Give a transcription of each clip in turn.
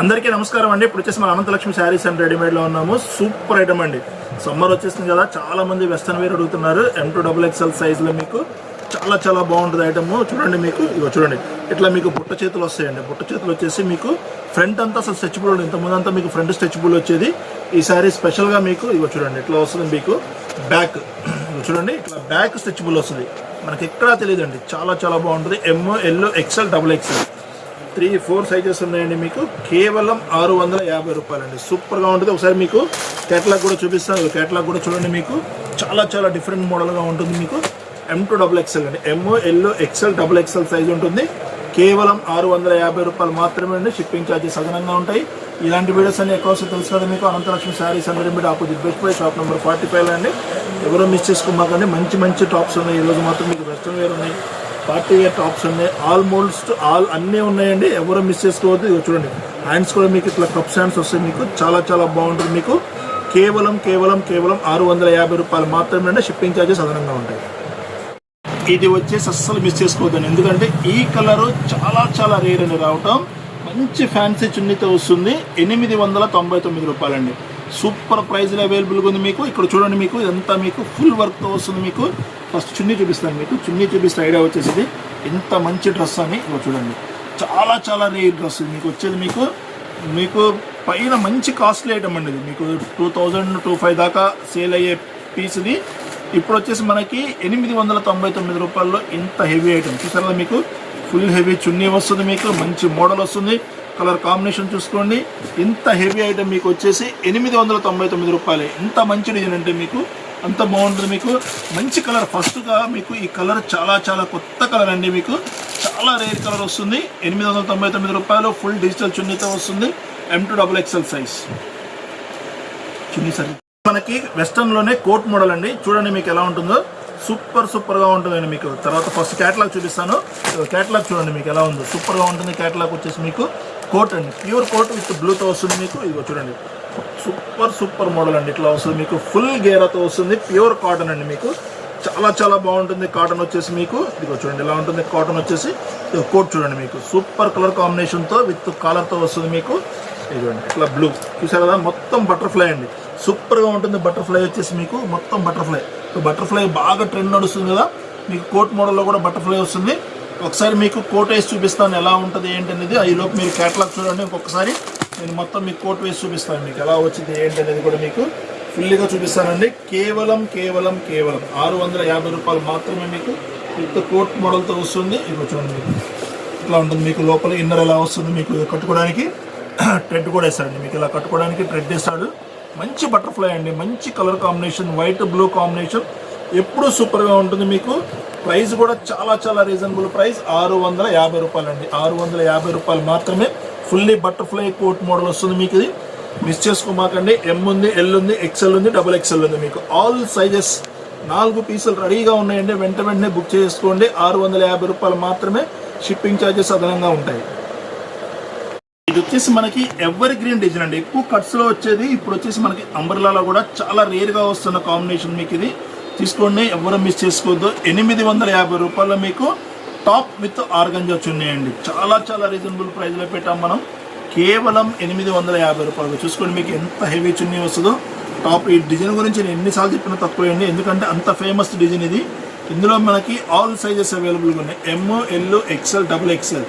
అందరికీ నమస్కారం అండి. ఇప్పుడు వచ్చేసి మన అనంతలక్ష్మి శారీస్ అండ్ రెడీమేడ్లో ఉన్నాము. సూపర్ ఐటమ్ అండి. సమ్మర్ వచ్చేసింది కదా చాలా మంది వెస్టర్న్ వేర్ అడుగుతున్నారు. ఎం టూ డబుల్ ఎక్స్ఎల్ సైజ్లో మీకు చాలా చాలా బాగుంటుంది ఐటమ్ చూడండి మీకు ఇగో చూడండి. ఇట్లా మీకు బుట్ట చేతులు వస్తాయండి. బుట్ట చేతులు వచ్చేసి మీకు ఫ్రంట్ అంతా అసలు స్ట్రెచబుల్ ఉంది. ఇంతకుముందు అంతా మీకు ఫ్రంట్ స్ట్రెచబుల్ వచ్చేది. ఈ శారీ స్పెషల్గా మీకు ఇగో చూడండి ఇట్లా వస్తుంది మీకు? బ్యాక్ చూడండి ఇట్లా బ్యాక్ స్ట్రెచ్బుల్ వస్తుంది. మనకి ఎక్కడా తెలియదండి. చాలా చాలా బాగుంటుంది. M L XL double XL three four sizes ఉన్నాయండి మీకు. కేవలం ఆరు వందల యాభై రూపాయలండి. సూపర్గా ఉంటుంది. ఒకసారి మీకు కేటలాగ్ కూడా చూపిస్తాను. కేటలాగ్ కూడా చూడండి మీకు. చాలా చాలా డిఫరెంట్ మోడల్గా ఉంటుంది మీకు. ఎం టూ డబుల్ ఎక్స్ఎల్ అండి. M L XL double XL size ఉంటుంది. కేవలం ఆరు వందల యాభై రూపాయలు మాత్రమే అండి. షిప్పింగ్ ఛార్జెస్ అదనంగా ఉంటాయి. ఇలాంటి వీడియోస్ అన్ని ఎక్కువ తెలుసు కదా మీకు. అనంతలక్ష్మి శారీస్ అందరి మీద opposite Best Buy shop number forty five అండి. ఎవరో మిస్ చేసుకోమాకండి. మంచి మంచి టాప్స్ ఉన్నాయి. ఈరోజు మాత్రం మీకు వెస్ట్రన్ వేర్ ఉన్నాయి. పార్టీ వేర్ టాప్స్ ఉన్నాయి ఆల్మోస్ట్ ఆల్ అన్నీ ఉన్నాయండి. ఎవరు మిస్ చేసుకోవద్దు. ఇదిగో చూడండి. హ్యాండ్స్ కూడా మీకు ఇట్లా కప్స్ హ్యాండ్స్ వస్తాయి మీకు. చాలా చాలా బాగుంటుంది మీకు. కేవలం కేవలం కేవలం ఆరు వందల యాభై రూపాయలు మాత్రమే షిప్పింగ్ ఛార్జెస్ అదనంగా ఉంటాయి. ఇది వచ్చేసి అస్సలు మిస్ చేసుకోవద్దండి. ఎందుకంటే ఈ కలర్ చాలా చాలా రేర్ అని రావటం మంచి ఫ్యాన్సీ చున్నీతో వస్తుంది. ఎనిమిది వందల తొంభై తొమ్మిది రూపాయలండి. సూపర్ ప్రైజ్లో అవైలబుల్గా ఉంది మీకు. ఇక్కడ చూడండి మీకు. ఇదంతా మీకు ఫుల్ వర్క్తో వస్తుంది మీకు. ఫస్ట్ చున్నీ చూపిస్తాను మీకు. చున్నీ చూపిస్తే ఐడియా వచ్చేసి ఎంత మంచి డ్రెస్ అని. చూడండి. చాలా చాలా రేర్ డ్రెస్ మీకు వచ్చేది మీకు మీకు పైన మంచి కాస్ట్లీ ఐటమ్ అండి ఇది. మీకు టూ థౌజండ్ టూ ఫైవ్ దాకా సేల్ అయ్యే పీస్ ఇది. ఇప్పుడు వచ్చేసి మనకి ఎనిమిది వందల తొంభై తొమ్మిది రూపాయల్లో ఇంత హెవీ ఐటమ్. చూసారా మీకు? ఫుల్ హెవీ చున్నీ వస్తుంది మీకు. మంచి మోడల్ వస్తుంది. కలర్ కాంబినేషన్ చూసుకోండి. ఇంత హెవీ ఐటమ్ మీకు వచ్చేసి ఎనిమిది వందల తొంభై తొమ్మిది రూపాయలు. ఇంత మంచి డిజైన్ అంటే మీకు అంత బాగుంటుంది మీకు. మంచి కలర్. ఫస్ట్గా మీకు ఈ కలర్ చాలా చాలా కొత్త కలర్ అండి మీకు. చాలా రేర్ కలర్ వస్తుంది. ఎనిమిది వందల తొంభై తొమ్మిది రూపాయలు ఫుల్ డిజిటల్ చున్నీతో వస్తుంది. M two double XL size చున్నీ సరి. మనకి వెస్టర్న్లోనే కోట్ మోడల్ అండి. చూడండి మీకు ఎలా ఉంటుందో. సూపర్ సూపర్గా ఉంటుందండి మీకు. తర్వాత ఫస్ట్ క్యాటలాగ్ చూపిస్తాను. క్యాటలాగ్ చూడండి మీకు ఎలా ఉందో. సూపర్గా ఉంటుంది. క్యాటలాగ్ వచ్చేసి మీకు కోట్ అండి. ప్యూర్ కోట్ విత్ బ్లూతో వస్తుంది మీకు. ఇదిగో చూడండి. సూపర్ సూపర్ మోడల్ అండి. ఇట్లా వస్తుంది మీకు. ఫుల్ గేరాతో వస్తుంది. ప్యూర్ కాటన్ అండి మీకు. చాలా చాలా బాగుంటుంది కాటన్ వచ్చేసి మీకు. ఇదిగో చూడండి ఎలా ఉంటుంది కాటన్ వచ్చేసి. కోట్ చూడండి మీకు. సూపర్ కలర్ కాంబినేషన్తో విత్ కాలర్తో వస్తుంది మీకు. ఇదిగోండి ఇట్లా బ్లూ. చూసారు కదా? మొత్తం బటర్ఫ్లై అండి. సూపర్గా ఉంటుంది బటర్ఫ్లై వచ్చేసి మీకు. మొత్తం బటర్ఫ్లై. బటర్ఫ్లై బాగా ట్రెండ్ నడుస్తుంది కదా? మీకు కోట్ మోడల్లో కూడా బటర్ఫ్లై వస్తుంది. ఒకసారి మీకు కోట్ వేసి చూపిస్తాను ఎలా ఉంటుంది ఏంటి అనేది ఈ మీరు క్యాటలాగ్ చూడండి ఇంకొకసారి నేను మొత్తం మీకు కోట్ వేసి చూపిస్తాను మీకు ఎలా వచ్చింది ఏంటి అనేది కూడా మీకు ఫుల్గా చూపిస్తానండి. కేవలం కేవలం కేవలం ఆరు వందల యాభై రూపాయలు మాత్రమే మీకు విత్ కోట్ మోడల్తో వస్తుంది. ఇది చూడండి మీకు. ఇట్లా ఉంటుంది మీకు లోపల ఇన్నర్ ఎలా వస్తుంది మీకు కట్టుకోవడానికి. ట్రెడ్ కూడా వేస్తాడండి మీకు ఇలా కట్టుకోవడానికి ట్రెడ్ వేస్తాడు. మంచి బటర్ఫ్లై అండి మంచి colour combination white blue combination ఎప్పుడూ సూపర్గా ఉంటుంది మీకు. ప్రైస్ కూడా చాలా చాలా రీజనబుల్ ప్రైస్. ఆరు వందల యాభై రూపాయలు అండి ఆరు వందల యాభై రూపాయలు మాత్రమే ఫుల్లీ బటర్ఫ్లై కోట్ మోడల్ వస్తుంది మీకు ఇది. మిస్ చేసుకోమాకండి. ఎం ఉంది ఎల్ ఉంది ఎక్సెల్ ఉంది డబుల్ ఎక్సెల్ ఉంది మీకు. ఆల్ సైజెస్ నాలుగు పీసులు రెడీగా ఉన్నాయండి. వెంట వెంటనే బుక్ చేసుకోండి. ఆరు వందల యాభై రూపాయలు మాత్రమే షిప్పింగ్ ఛార్జెస్ అదనంగా ఉంటాయి. ఇది వచ్చేసి మనకి ఎవరి గ్రీన్ డిజైన్ అండి. ఎక్కువ కట్స్లో వచ్చేది. ఇప్పుడు వచ్చేసి మనకి అంబర్లాలో కూడా చాలా రేర్గా వస్తున్న కాంబినేషన్ మీకు ఇది. తీసుకోండి ఎవరు మిస్ చేసుకోవద్దు. ఎనిమిది వందల యాభై రూపాయలు మీకు టాప్ విత్ ఆర్గంజా చున్నాయండి. చాలా చాలా రీజనబుల్ ప్రైస్లో పెట్టాం మనం. కేవలం ఎనిమిది వందల యాభై రూపాయలు చూసుకోండి మీకు ఎంత హెవీ చున్నీ వస్తుందో. టాప్ ఈ డిజైన్ గురించి నేను ఎన్నిసార్లు చెప్పినా తక్కువేయండి. ఎందుకంటే అంత ఫేమస్ డిజైన్ ఇది. ఇందులో మనకి ఆల్ సైజెస్ అవైలబుల్గా ఉన్నాయి. M L XL double XL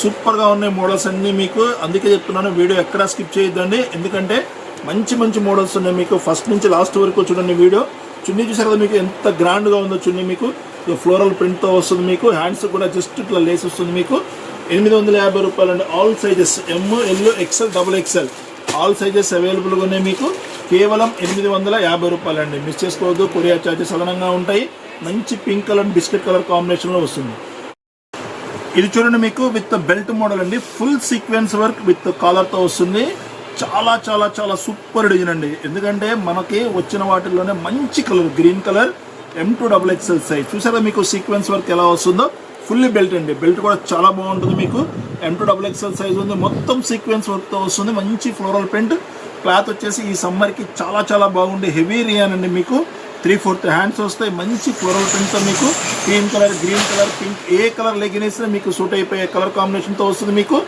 సూపర్గా ఉన్నాయి మోడల్స్ అన్నీ మీకు. అందుకే చెప్తున్నాను వీడియో ఎక్కడా స్కిప్ చేయొద్దండి. ఎందుకంటే మంచి మంచి మోడల్స్ ఉన్నాయి మీకు. ఫస్ట్ నుంచి లాస్ట్ వరకు చూడండి వీడియో. చున్నీ చూసారు కదా మీకు? ఎంత గ్రాండ్గా ఉందో చున్నీ మీకు. ఫ్లోరల్ ప్రింట్తో వస్తుంది మీకు. హ్యాండ్స్ కూడా జస్ట్ ఇట్లా లేస్ వస్తుంది మీకు. ఎనిమిది వందల యాభై రూపాయలు అండి all sizes M L XL double XL all sizes అవైలబుల్గా ఉన్నాయి మీకు. కేవలం ఎనిమిది వందల యాభై రూపాయలు అండి మిస్ చేసుకోవద్దు. కొరియర్ ఛార్జెస్ అదనంగా ఉంటాయి. మంచి పింక్ కలర్ బిస్కెట్ కలర్ కాంబినేషన్లో వస్తుంది. ఇది చూడండి మీకు. విత్ బెల్ట్ మోడల్ అండి. ఫుల్ సీక్వెన్స్ వర్క్ విత్ కాలర్తో వస్తుంది. చాలా చాలా చాలా సూపర్ డిజైన్ అండి. ఎందుకంటే మనకి వచ్చిన వాటిల్లోనే మంచి colour green colour M to double XL size చూసారా మీకు సీక్వెన్స్ వర్క్ ఎలా వస్తుందో? ఫుల్లీ బెల్ట్ అండి. బెల్ట్ కూడా చాలా బాగుంటుంది మీకు. M to double XL size ఉంది. మొత్తం సీక్వెన్స్ వర్క్తో వస్తుంది. మంచి ఫ్లోరల్ ప్రింట్ క్లాత్ వచ్చేసి ఈ సమ్మర్కి చాలా చాలా బాగుంది హెవీ రియాన్ అండి మీకు. త్రీ ఫోర్త్ హ్యాండ్స్ వస్తాయి. మంచి ఫ్లోరల్ ప్రింట్తో మీకు. Cream colour green colour pink ఏ కలర్ లెగినేసినా మీకు సూట్ అయిపోయే కలర్ కాంబినేషన్తో వస్తుంది మీకు.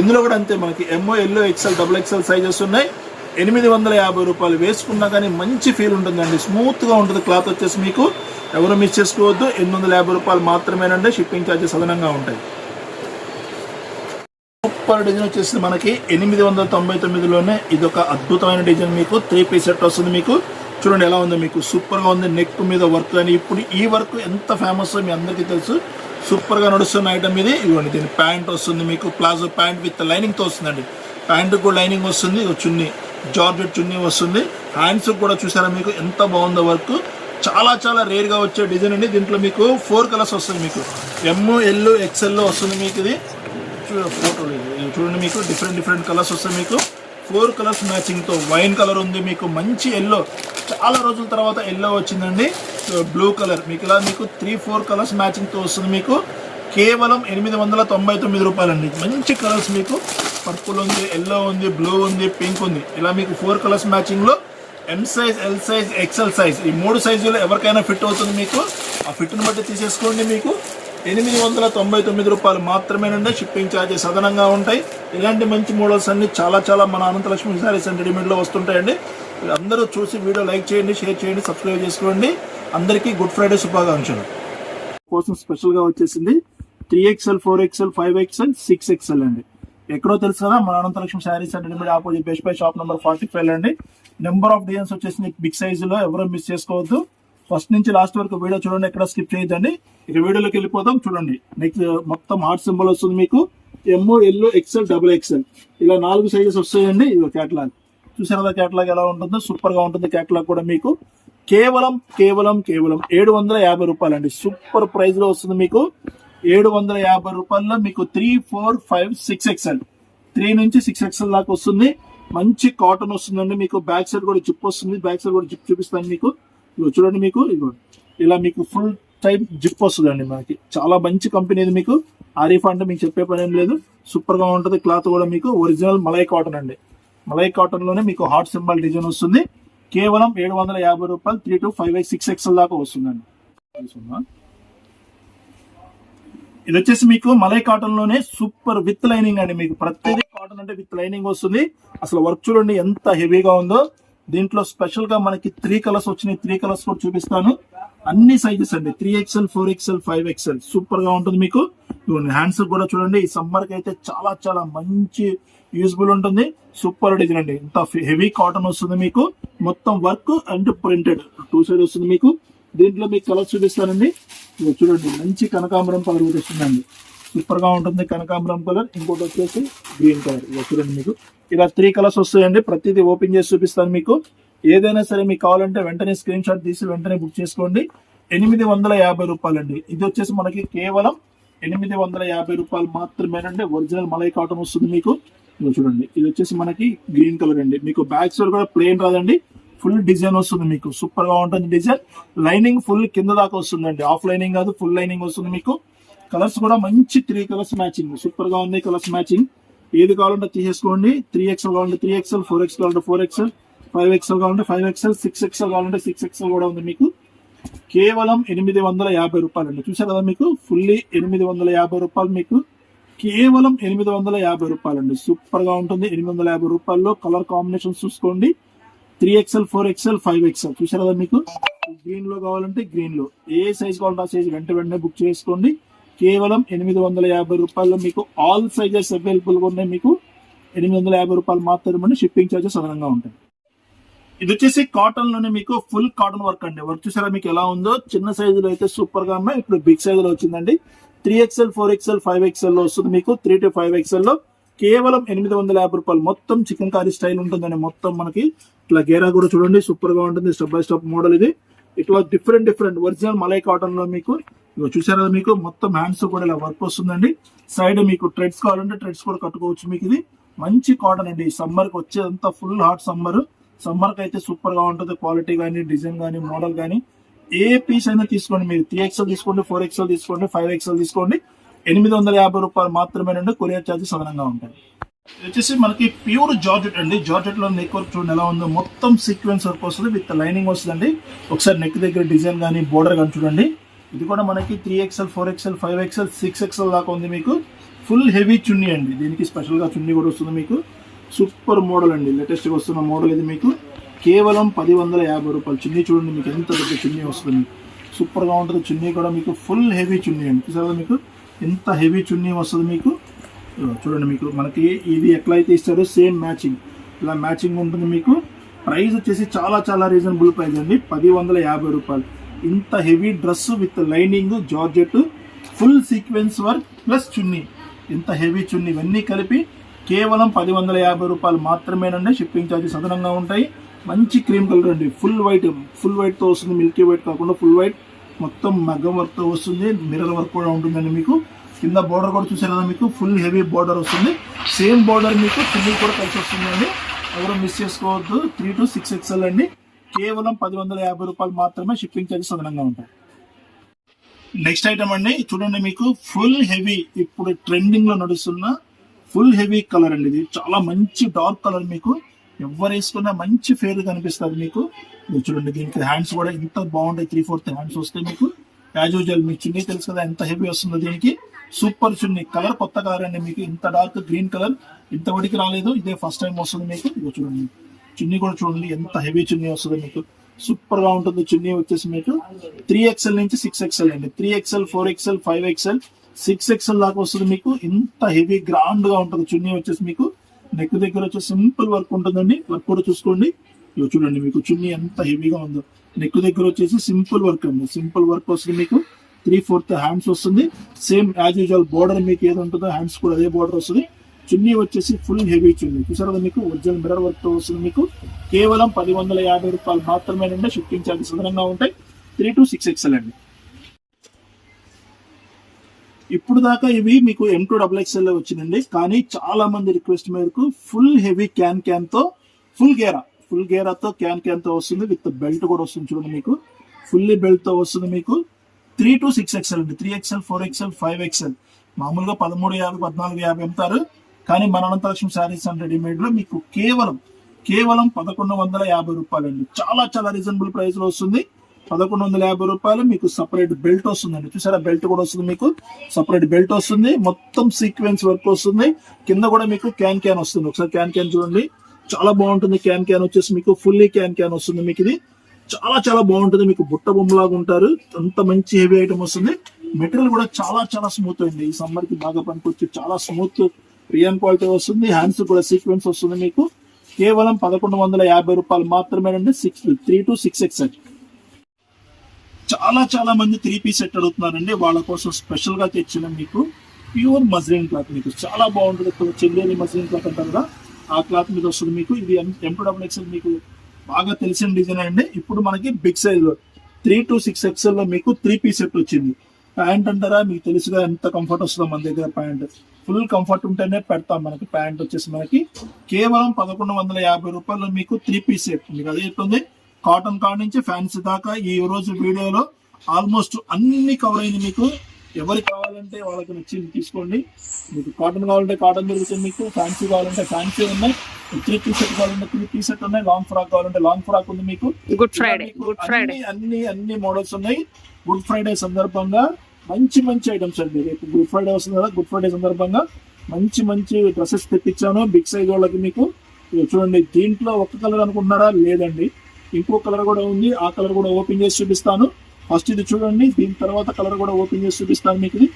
ఇందులో కూడా అంతే మనకి MO yellow XL double XL sizes ఉన్నాయి. ఎనిమిది వందల యాభై రూపాయలు వేసుకున్నా కానీ మంచి ఫీల్ ఉంటుందండి. స్మూత్గా ఉంటుంది క్లాత్ వచ్చేసి మీకు. ఎవరు మిస్ చేసుకోవద్దు. ఎనిమిది వందల యాభై రూపాయలు మాత్రమేనండి. షిప్పింగ్ ఛార్జెస్ అదనంగా ఉంటాయి. సూపర్ డిజైన్ వచ్చేసి మనకి. ఎనిమిది వందల తొంభై తొమ్మిదిలోనే ఇది ఒక అద్భుతమైన డిజైన్ మీకు. త్రీ పీస్ సెట్ వస్తుంది మీకు. చూడండి ఎలా ఉంది మీకు. సూపర్గా ఉంది. నెక్ మీద వర్క్ అని ఇప్పుడు ఈ వర్క్ ఎంత ఫేమస్ మీ అందరికీ తెలుసు. సూపర్గా నడుస్తున్న ఐటమ్ ఇది. ఇవ్వండి దీని ప్యాంట్ వస్తుంది మీకు. ప్లాజో ప్యాంట్ విత్ లైనింగ్తో వస్తుందండి. ప్యాంట్ కూడా లైనింగ్ వస్తుంది. చున్నీ జార్జెట్ చున్నీ వస్తుంది. హ్యాండ్స్ కూడా చూసారా మీకు? ఎంత బాగుందో వర్క్. చాలా చాలా రేర్గా వచ్చే డిజైన్ అండి. దీంట్లో మీకు ఫోర్ కలర్స్ వస్తుంది మీకు. ఎమ్ ఎల్ ఎక్స్ఎల్లో వస్తుంది మీకు ఇది. ఫోటోలు చూడండి మీకు. డిఫరెంట్ డిఫరెంట్ కలర్స్ వస్తాయి మీకు. ఫోర్ కలర్స్ మ్యాచింగ్తో వైన్ కలర్ ఉంది మీకు మంచి ఎల్లో చాలా రోజుల తర్వాత ఎల్లో వచ్చిందండి. Blue colour. మీకు ఇలా మీకు త్రీ ఫోర్ కలర్స్ మ్యాచింగ్తో వస్తుంది మీకు. కేవలం ఎనిమిది వందల తొంభై తొమ్మిది రూపాయలండి. మంచి కలర్స్ మీకు. పర్పుల్ ఉంది ఎల్లో ఉంది బ్లూ ఉంది పింక్ ఉంది. ఇలా మీకు four colours మ్యాచింగ్లో M size L size XL size ఈ మూడు సైజులు ఎవరికైనా ఫిట్ అవుతుంది మీకు. ఆ ఫిట్ని బట్టి తీసేసుకోండి మీకు. ఎనిమిది వందల తొంభై తొమ్మిది రూపాయలు మాత్రమేనండి. షిప్పింగ్ ఛార్జెస్ అదనంగా ఉంటాయి. ఇలాంటి మంచి మోడల్స్ అన్ని చాలా చాలా మన అనంతలక్ష్మి శారీస్ అండ్ రెడీమేడ్లో వస్తుంటాయండి. అందరూ చూసి వీడియో లైక్ చేయండి షేర్ చేయండి సబ్స్క్రైబ్ చేసుకోండి. అందరికీ గుడ్ ఫ్రైడే శుభాకాంక్షలు. కోసం స్పెషల్గా వచ్చేసింది three XL four XL five XL six XL అండి. ఎక్కడో తెలుసు కదా మన Ananthalakshmi sarees and readymade opposite best buy shop number forty five అండి. నెంబర్ ఆఫ్ డిజైన్స్ వచ్చేసి బిగ్ సైజులో ఎవరో మిస్ చేసుకోవద్దు. ఫస్ట్ నుంచి లాస్ట్ వరకు వీడియో చూడండి ఎక్కడ స్కిప్ చేయొద్దండి. ఇక వీడియోలోకి వెళ్ళిపోతాం చూడండి. నెక్స్ట్ మొత్తం హార్ట్ సింబల్ వస్తుంది మీకు. ఎంఓ ఎల్లో ఎక్స్ఎల్ డబుల్ ఎక్స్ఎల్ ఇలా నాలుగు సైజెస్ వస్తాయండి. ఇది క్యాటలాగ్ చూసారు కదా క్యాటలాగ్ ఎలా ఉంటుందో? సూపర్గా ఉంటుంది క్యాటలాగ్ కూడా మీకు. కేవలం కేవలం కేవలం ఏడు వందల యాభై రూపాయలండి. సూపర్ ప్రైస్లో వస్తుంది మీకు. ఏడు వందల యాభై రూపాయల్లో మీకు three four five six XL three నుంచి సిక్స్ ఎక్స్ఎల్ దాకా వస్తుంది. మంచి కాటన్ వస్తుందండి మీకు. బ్యాక్ సైడ్ కూడా జిప్ వస్తుంది. బ్యాక్ సైడ్ కూడా జిప్ చూపిస్తాను మీకు. ఇవి చూడండి మీకు ఇవి ఇలా మీకు ఫుల్ టైప్ జిప్ వస్తుందండి మనకి. చాలా మంచి కంపెనీ ఇది మీకు. ఆరిఫా అంటే మీకు చెప్పే పని ఏం లేదు. సూపర్గా ఉంటుంది క్లాత్ కూడా మీకు. ఒరిజినల్ మలై కాటన్ అండి. మలై కాటన్లోనే మీకు హాట్ సింబల్ డిజైన్ వస్తుంది. కేవలం ఏడు వందల యాభై రూపాయలు three to five six XL దాకా వస్తుందండి. ఇది వచ్చేసి మీకు మలై కాటన్లోనే సూపర్ విత్ లైనింగ్ అండి మీకు. ప్రతిదీ కాటన్ అంటే విత్ లైనింగ్ వస్తుంది. అసలు వర్క్ చూడండి ఎంత హెవీగా ఉందో. దీంట్లో స్పెషల్గా మనకి త్రీ కలర్స్ వచ్చినాయి. త్రీ కలర్స్ కూడా చూపిస్తాను. అన్ని సైజెస్ అండి. Three XL four XL five XL సూపర్గా ఉంటుంది మీకు. హ్యాండ్స్ కూడా చూడండి. ఈ సమ్మర్కి అయితే చాలా చాలా మంచి యూస్ఫుల్ ఉంటుంది. సూపర్ డిజైన్ అండి. ఇంత హెవీ కాటన్ వస్తుంది మీకు. మొత్తం work and printed two side వస్తుంది మీకు. దీంట్లో మీకు కలర్స్ చూపిస్తానండి. చూడండి. మంచి కనకాంబరం కలర్ వస్తుందండి. సూపర్గా ఉంటుంది. కనకాంబరం కలర్ ఇంకోటి వచ్చేసి గ్రీన్ కలర్ ఇదిగో చూడండి మీకు. ఇలా త్రీ కలర్స్ వస్తాయండి. ప్రతిదీ ఓపెన్ చేసి చూపిస్తాను మీకు. ఏదైనా సరే మీకు కావాలంటే వెంటనే స్క్రీన్ షాట్ తీసి వెంటనే బుక్ చేసుకోండి. ఎనిమిది వందల యాభై రూపాయలండి. ఇది వచ్చేసి మనకి కేవలం ఎనిమిది వందల యాభై రూపాయలు మాత్రమేనండి. ఒరిజినల్ మలై కాటన్ వస్తుంది మీకు. చూడండి. ఇది వచ్చేసి మనకి గ్రీన్ కలర్ అండి. మీకు బ్యాక్ సైడ్ కూడా ప్లేన్ రాదండి. ఫుల్ డిజైన్ వస్తుంది మీకు. సూపర్గా ఉంటుంది డిజైన్ లైనింగ్ ఫుల్ కింద దాకా వస్తుందండి. ఆఫ్ లైనింగ్ కాదు ఫుల్ లైనింగ్ వస్తుంది మీకు. కలర్స్ కూడా మంచి త్రీ కలర్స్ మ్యాచింగ్. సూపర్గా ఉంది కలర్స్ మ్యాచింగ్. ఏది కావాలంటే తీసేసుకోండి. త్రీ ఎక్స్ఎల్ కావాలంటే త్రీ ఎక్స్ఎల్ ఫోర్ ఎక్స్ కావాలంటే ఫోర్ ఎక్స్ఎల్ ఫైవ్ ఎక్స్ఎల్ కావాలంటే ఫైవ్ ఎక్స్ఎల్ సిక్స్ ఎక్స్ఎల్ కావాలంటే సిక్స్ ఎక్స్ఎల్ కూడా ఉంది మీకు. కేవలం ఎనిమిది వందల యాభై రూపాయలు అండి. చూసారు కదా మీకు? ఫుల్లీ ఎనిమిది వందల యాభై రూపాయలు మీకు. కేవలం ఎనిమిది వందల యాభై రూపాయలు అండి. సూపర్గా ఉంటుంది. ఎనిమిది వందల యాభై రూపాయల్లో కలర్ కాంబినేషన్ చూసుకోండి. Three XL four XL five XL. చూసారు కదా మీకు? గ్రీన్లో కావాలంటే గ్రీన్లో ఏ సైజ్ కావాలంటే ఆ సైజ్ వెంట వెంటనే బుక్ చేసుకోండి. కేవలం ఎనిమిది వందల యాభై రూపాయల్లో మీకు ఆల్ సైజెస్ అవైలబుల్ ఉన్నాయి. మీకు ఎనిమిది వందల యాభై రూపాయలు మాత్రమే షిప్పింగ్ ఛార్జెస్ అదనంగా ఉంటాయి. ఇది వచ్చేసి కాటన్లోనే మీకు ఫుల్ కాటన్ వర్క్ అండి. వర్క్ చూసారా మీకు ఎలా ఉందో? చిన్న సైజులో అయితే సూపర్గా ఉన్నాయి. ఇప్పుడు బిగ్ సైజులో వచ్చిందండి. Three XL four XL five ఎక్స్ఎల్లో వస్తుంది మీకు. త్రీ టు ఫైవ్ ఎక్స్ఎల్లో కేవలం ఎనిమిది వందల యాభై రూపాయలు మొత్తం చికెన్ కారీ స్టైల్ ఉంటుందండి. మొత్తం మనకి ఇట్లా గేరా కూడా చూడండి. సూపర్గా ఉంటుంది. స్టెప్ బై స్టెప్ మోడల్ ఇది. ఇట్లా డిఫరెంట్ డిఫరెంట్ ఒరిజినల్ మలై కాటన్లో మీకు ఇక చూసారా మీకు? మొత్తం హ్యాండ్స్ కూడా ఇలా వర్క్ వస్తుందండి. సైడ్ మీకు ట్రెడ్స్ కావాలంటే ట్రెడ్స్ కూడా కట్టుకోవచ్చు మీకు ఇది. మంచి కాటన్ అండి. సమ్మర్కి వచ్చేదంతా ఫుల్ హాట్ సమ్మర్ సమ్మర్కి అయితే సూపర్గా ఉంటుంది. క్వాలిటీ కానీ డిజైన్ కానీ మోడల్ కానీ ఏ పీస్ అయినా తీసుకోండి మీరు. త్రీ ఎక్స్ఎల్ తీసుకోండి ఫోర్ ఎక్స్ఎల్ తీసుకోండి ఫైవ్ ఎక్స్ఎల్ తీసుకోండి. ఎనిమిది వందల యాభై రూపాయలు మాత్రమేనండి కొరియర్ ఛార్జెస్ అదనంగా ఉంటాయి. వచ్చేసి మనకి ప్యూర్ జార్జెట్ అండి. జార్జెట్లో నెక్ వర్క్ చూడండి ఎలా ఉందో. మొత్తం సీక్వెన్స్ వర్క్ వస్తుంది. విత్ లైనింగ్ వస్తుందండి. ఒకసారి నెక్ దగ్గర డిజైన్ కానీ బోర్డర్ కానీ చూడండి. ఇది కూడా మనకి three XL four XL five XL six XL దాకా ఉంది మీకు. ఫుల్ హెవీ చున్నీ అండి. దీనికి స్పెషల్గా చున్నీ కూడా వస్తుంది మీకు. సూపర్ మోడల్ అండి. లేటెస్ట్గా వస్తున్న మోడల్ ఇది మీకు. కేవలం పది వందల యాభై రూపాయలు. చున్నీ చూడండి మీకు ఎంత పెద్ద చున్నీ వస్తుంది. సూపర్గా ఉంటుంది. చున్నీ కూడా మీకు ఫుల్ హెవీ చున్నీ అండి. చూసారా మీకు? ఎంత హెవీ చున్నీ వస్తుంది మీకు? చూడండి మీకు. మనకి ఇది ఎట్లా అయితే ఇస్తారో సేమ్ మ్యాచింగ్ ఇలా మ్యాచింగ్ ఉంటుంది మీకు. ప్రైస్ వచ్చేసి చాలా చాలా రీజనబుల్ ప్రైస్ అండి. పది వందల యాభై రూపాయలు. ఇంత heavy dress with lining georgette full sequence work plus chunni. ఇంత హెవీ చున్నీ ఇవన్నీ కలిపి కేవలం పది వందల యాభై రూపాయలు మాత్రమేనండి. షిప్పింగ్ ఛార్జెస్ అదనంగా ఉంటాయి. మంచి క్రీమ్ కలర్ అండి. ఫుల్ వైట్ ఫుల్ వైట్తో వస్తుంది. మిల్కీ వైట్ కాకుండా ఫుల్ వైట్. మొత్తం మగ్గం వర్క్తో వస్తుంది. మిర్రర్ వర్క్ కూడా ఉంటుందండి మీకు. కింద బోర్డర్ కూడా చూసారు కదా మీకు. ఫుల్ హెవీ బోర్డర్ వస్తుంది. సేమ్ బోర్డర్ మీకు చున్నీ కూడా కలిసి వస్తుందండి. ఎవరు మిస్ చేసుకోవద్దు. త్రీ టు సిక్స్ ఎక్స్ఎల్ అండి. కేవలం పది వందల యాభై రూపాయలు మాత్రమే షిప్పింగ్ ఛార్జెస్ అదనంగా ఉంటాయి. నెక్స్ట్ ఐటమ్ అండి చూడండి మీకు ఫుల్ హెవీ ఇప్పుడు ట్రెండింగ్లో నడుస్తున్న ఫుల్ హెవీ కలర్ అండి ఇది. చాలా మంచి డార్క్ కలర్ మీకు. ఎవరు వేసుకున్నా మంచి ఫేర్ కనిపిస్తుంది మీకు. ఇది చూడండి దీనికి హ్యాండ్స్ కూడా ఇంత బాగుంటాయి త్రీ ఫోర్త్ హ్యాండ్స్ వస్తే మీకు. యాజ్ యూజువల్ మీకు చున్నీ తెలుసు కదా ఎంత హెవీ వస్తుందో దీనికి. సూపర్ చున్నీ కలర్ కొత్త కలర్ అండి మీకు ఇంత డార్క్ గ్రీన్ కలర్ ఇంత వడికి రాలేదు ఇదే ఫస్ట్ టైం వస్తుంది మీకు. చూడండి. చున్నీ కూడా చూడండి ఎంత హెవీ చున్నీ వస్తుంది మీకు. సూపర్గా ఉంటుంది చున్నీ వచ్చేసి మీకు త్రీ ఎక్స్ఎల్ నుంచి సిక్స్ ఎక్స్ఎల్ అండి. Three XL four XL five XL six XL దాకా వస్తుంది మీకు. ఇంత హెవీ గ్రాండ్గా ఉంటుంది చున్నీ వచ్చేసి మీకు. నెక్ దగ్గర వచ్చేసి సింపుల్ వర్క్ ఉంటుందండి. వర్క్ కూడా చూసుకోండి. ఇవి చూడండి మీకు చున్నీ ఎంత హెవీగా ఉందో. నెక్ దగ్గర వచ్చేసి సింపుల్ వర్క్ అండి. సింపుల్ వర్క్ వస్తుంది మీకు. త్రీ ఫోర్త్ హ్యాండ్స్ వస్తుంది. సేమ్ యాజ్ యూజువల్ బోర్డర్ మీకు ఏది ఉంటుందో హ్యాండ్స్ కూడా అదే బోర్డర్ వస్తుంది. చున్నీ వచ్చేసి ఫుల్ హెవీ చున్నీ. చూసారు కదా మీకు? ఒరిజినల్ మిర్రర్ వర్క్తో వస్తుంది మీకు. కేవలం పది వందల యాభై రూపాయలు మాత్రమేనండి షిఫ్టింగ్ ఛార్జెస్ అదనంగా ఉంటాయి. త్రీ టు సిక్స్ ఎక్స్ఎల్ అండి. ఇప్పుడు దాకా ఇవి మీకు ఎం టూ డబుల్ ఎక్స్ఎల్ వచ్చిందండి. కానీ చాలా మంది రిక్వెస్ట్ మేరకు full heavy can can full Gera full గేరాతో క్యాన్ క్యాన్తో వస్తుంది. విత్ బెల్ట్ కూడా వస్తుంది చూడండి మీకు. ఫుల్లీ బెల్ట్తో వస్తుంది మీకు. త్రీ టు సిక్స్ ఎక్స్ఎల్ అండి. Three XL four XL five XL మామూలుగా పదమూడు యాభై పద్నాలుగు యాభై అమ్ముతారు. కానీ మన అనంతలక్ష్మి శారీస్ అండ్ రెడీమేడ్లో మీకు కేవలం కేవలం పదకొండు వందల యాభై రూపాయలండి. చాలా చాలా రీజనబుల్ ప్రైస్లో వస్తుంది. పదకొండు వందల యాభై రూపాయలు మీకు సపరేట్ బెల్ట్ వస్తుందండి. చూసారా బెల్ట్ కూడా వస్తుంది మీకు. సపరేట్ బెల్ట్ వస్తుంది. మొత్తం సీక్వెన్స్ వర్క్ వస్తుంది. కింద కూడా మీకు క్యాన్ క్యాన్ వస్తుంది. ఒకసారి క్యాన్ క్యాన్ చూడండి. చాలా బాగుంటుంది క్యాన్ క్యాన్ వచ్చేసి మీకు ఫుల్లీ క్యాన్ క్యాన్ వస్తుంది మీకు ఇది. చాలా చాలా బాగుంటుంది. మీకు బుట్ట బొమ్మలాగా ఉంటారు. అంత మంచి హెవీ ఐటమ్ వస్తుంది. మెటీరియల్ కూడా చాలా చాలా స్మూత్ అండి. ఈ సమ్మర్కి బాగా పనికొచ్చి చాలా స్మూత్ రియన్ క్వాలిటీ వస్తుంది హ్యాండ్స్ కూడా సీక్వెన్స్ వస్తుంది మీకు. కేవలం పదకొండు వందల యాభై రూపాయలు మాత్రమేనండి six three to six X చాలా చాలా మంది త్రీ పీస్ సెట్ అడుగుతున్నారండి. వాళ్ళ కోసం స్పెషల్గా తెచ్చిన మీకు ప్యూర్ మజ్లిన్ క్లాత్ మీకు. చాలా బాగుంటుంది చెల్లేని మజ్లిన్ క్లాత్ అంటారు కదా ఆ క్లాత్ మీద వస్తుంది మీకు. ఇది ఎంటూ డబుల్ ఎక్స్ఎల్ మీకు బాగా తెలిసిన డిజైన్ అండి. ఇప్పుడు మనకి బిగ్ సైజ్లో త్రీ టు సిక్స్ ఎక్స్ఎల్లో మీకు త్రీ పీస్ సెట్ వచ్చింది. ప్యాంట్ అంటారా? మీకు తెలుసుగా ఎంత కంఫర్ట్ వస్తుందో మన దగ్గర ప్యాంట్. ఫుల్ కంఫర్ట్ ఉంటేనే పెడతాం మనకి. ప్యాంట్ వచ్చేసి మనకి కేవలం పదకొండు వందల యాభై రూపాయలు మీకు త్రీ పీస్ సెట్ మీకు అదే చెప్తుంది. కాటన్ కాడ్ నుంచి ఫ్యాన్సీ దాకా ఈ రోజు వీడియోలో ఆల్మోస్ట్ అన్ని కవర్ అయింది మీకు. ఎవరు కావాలంటే వాళ్ళకి నచ్చింది తీసుకోండి. మీకు కాటన్ కావాలంటే కాటన్ దొరుకుతుంది మీకు. ఫ్యాన్సీ కావాలంటే ఫ్యాన్సీ ఉన్నాయి. త్రీ పీస్ సెట్ కావాలంటే త్రీ పీస్ సెట్ ఉన్నాయి. లాంగ్ ఫ్రాక్ కావాలంటే లాంగ్ ఫ్రాక్ ఉంది మీకు. గుడ్ ఫ్రైడే గుడ్ ఫ్రైడే అన్ని అన్ని మోడల్స్ ఉన్నాయి. గుడ్ ఫ్రైడే సందర్భంగా మంచి మంచి ఐటమ్స్ అండి. రేపు గుడ్ ఫ్రైడే వస్తుంది కదా గుడ్ ఫ్రైడే సందర్భంగా మంచి మంచి డ్రెస్సెస్ తెప్పించాను. బిగ్ సైజ్ వాళ్ళకి మీకు. చూడండి దీంట్లో ఒక కలర్ అనుకుంటున్నారా? లేదండి. ఇంకో కలర్ కూడా ఉంది. ఆ కలర్ కూడా ఓపెన్ చేసి చూపిస్తాను. ఫస్ట్ ఇది చూడండి దీని తర్వాత కలర్ కూడా ఓపెన్ చేసి చూపిస్తాను మీకు ఇది.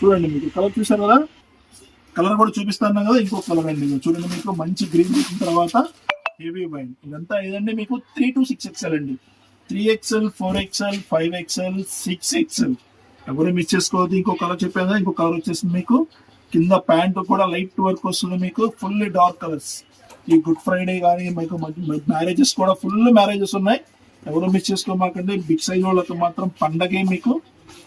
చూడండి మీకు కలర్ చూసారు కదా? కలర్ కూడా చూపిస్తాను కదా ఇంకో కలర్ అండి చూడండి మీకు మంచి గ్రీన్ చూసిన తర్వాత హెవీ వైన్ ఇదంతా ఏదండి మీకు? త్రీ టు సిక్స్ ఎక్స్ఎల్ అండి. Three XL four XL five XL six XL ఎవరు మిస్ చేసుకోవద్దు. ఇంకో కలర్ చెప్పాను ఇంకొక ఇంకో కలర్ వచ్చేసింది మీకు. కింద ప్యాంటు కూడా లైట్ వర్క్ వస్తుంది మీకు. ఫుల్ డార్క్ కలర్స్ ఈ గుడ్ ఫ్రైడే కానీ మీకు మ్యారేజెస్ కూడా ఫుల్ మ్యారేజెస్ ఉన్నాయి. ఎవరు మిస్ చేసుకోమాకండి. బిగ్ సైజ్ వాళ్ళకి మాత్రం పండగే మీకు.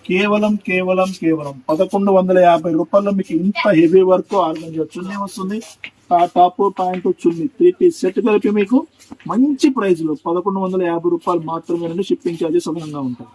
కేవలం కేవలం కేవలం పదకొండు వందల యాభై రూపాయల్లో మీకు ఇంత హెవీ వర్క్ ఆర్గంజా చున్నీ వస్తుంది. Top pant chunni three piece set కలిపి మీకు మంచి ప్రైస్లో పదకొండు వందల యాభై రూపాయలు మాత్రమే షిప్పింగ్ ఛార్జెస్ అదనంగా ఉంటాయి.